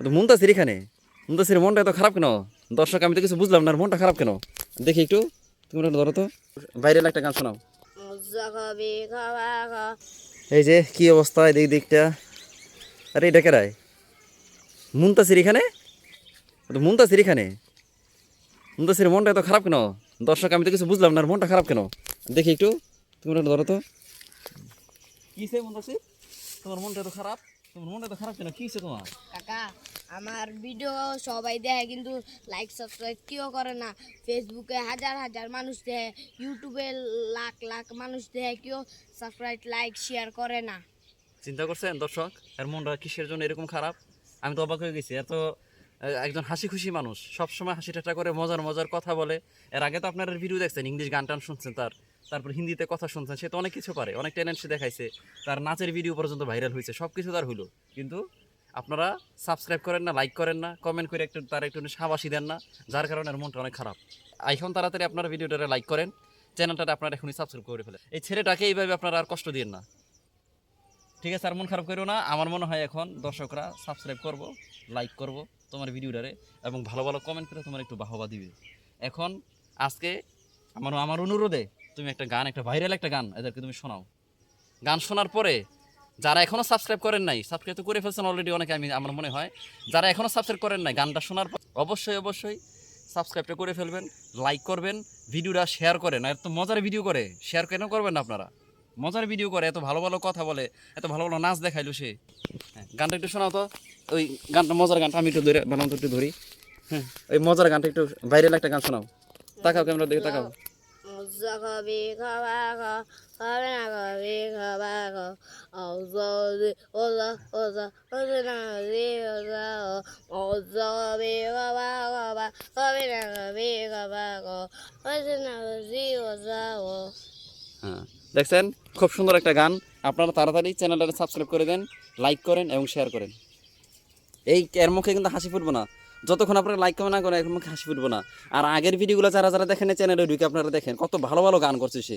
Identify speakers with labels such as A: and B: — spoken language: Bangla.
A: তো মুন্তাসির এখানে? মুন্তাসির মনটা এত খারাপ কেন? দর্শক, আমি তো কিছু বুঝলাম না মনটা খারাপ কেন? দেখি একটু, তুমি ধরো তো। ভাইরাল একটা গান শোনাও। এই যে, কি অবস্থা এদিক দিকটা? আরে, এটা কেরায়? মুন্তাসির এখানে? তো মুন্তাসির এখানে? মুন্তাসির মনটা এত খারাপ কেন? দর্শক, আমি তো কিছু বুঝলাম না মনটা খারাপ কেন? দেখি একটু, তুমি ধরো তো। কিসে মুন্তাসির? তোমার মনটা এত খারাপ? তোমার মনটা খারাপ কেন? কিসে তোমার?
B: কাকা আমার ভিডিও সবাই দেখে কিন্তু লাইক সাবস্ক্রাইব কেউ করে না। ফেসবুকে হাজার হাজার মানুষ দেখে ইউটিউবে লাখ লাখ মানুষ দেখে কেউ সাবস্ক্রাইব লাইক শেয়ার করে না।
A: চিন্তা করছেন দর্শক? এর মনটা কিসের জন্য এরকম খারাপ? আমি তো অবাক হয়ে গেছি এত একজন হাসি খুশি মানুষ সবসময় হাসি ঠাট্টা করে মজার মজার কথা বলে। এর আগে তো আপনারা ভিডিও দেখছেন ইংলিশ গান টান শুনছেন তার। তারপর হিন্দিতে কথা শুনছেন, সে তো অনেক কিছু পারে অনেক ট্যালেন্ট সে দেখাইছে। তার নাচের ভিডিও পর্যন্ত ভাইরাল হয়েছে সব কিছু তার হলো কিন্তু আপনারা সাবস্ক্রাইব করেন না লাইক করেন না কমেন্ট করে একটু, তার একটু সাবাসী দেন না, যার কারণে এর মনটা অনেক খারাপ। এখন তাড়াতাড়ি আপনারা ভিডিওটা লাইক করেন চ্যানেলটা আপনারা এখনই সাবস্ক্রাইব করে ফেলেন। এই ছেলেটাকে এইভাবে আপনারা আর কষ্ট দিন না। ঠিক আছে, আর মন খারাপ করো না, আমার মনে হয় এখন দর্শকরা সাবস্ক্রাইব করব লাইক করব তোমার ভিডিওটারে, এবং ভালো ভালো কমেন্ট করে তোমার একটু বাহবা দিবে। এখন আজকে আমার আমার অনুরোধে তুমি একটা গান, একটা ভাইরাল একটা গান এদেরকে তুমি শোনাও। গান শোনার পরে যারা এখনও সাবস্ক্রাইব করেন নাই সাবস্ক্রাইব তো করে ফেলছেন অলরেডি অনেকে, আমি, আমার মনে হয়। যারা এখনও সাবস্ক্রাইব করেন নাই, গানটা শোনার পর অবশ্যই অবশ্যই সাবস্ক্রাইবটা করে ফেলবেন লাইক করবেন, ভিডিওটা শেয়ার করেন। আর এত মজার ভিডিও করে শেয়ার কেন করবেন না আপনারা? মজার ভিডিও করে, এত ভালো ভালো কথা বলে, এত ভালো ভালো নাচ দেখাইলো সে। হ্যাঁ গানটা একটু শোনাও তো। ওই গানটা, মজার গানটা আমি একটু ধরে বানাম একটু ধরি। হ্যাঁ ওই মজার গানটা একটু ভাইরাল একটা গান শোনাও। তাকাও ক্যামেরা দিকে তাকাও।
B: না না না
A: হ্যাঁ দেখছেন? খুব সুন্দর একটা গান। আপনারা তাড়াতাড়ি চ্যানেলটা সাবস্ক্রাইব করে দেন লাইক করেন এবং শেয়ার করেন। এই এর মুখে কিন্তু হাসি ফুটবো না। যতক্ষণ আপনারা লাইক কমেন্ট না করেন মুখে হাসি ফুটবো না। আর আগের ভিডিওগুলো যারা যারা দেখেন চ্যানেলে ঢুকে আপনারা দেখেন, কত ভালো ভালো গান করছে সে।